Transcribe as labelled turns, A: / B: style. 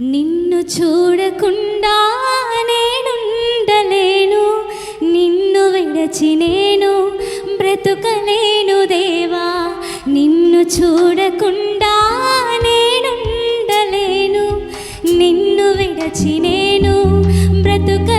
A: నిన్ను చూడకుండా నేనుండలేను. నిన్ను విడచి నేను బ్రతుకలేను దేవా. నిన్ను చూడకుండా నేనుండలేను. నిన్ను విడచి నేను బ్రతుక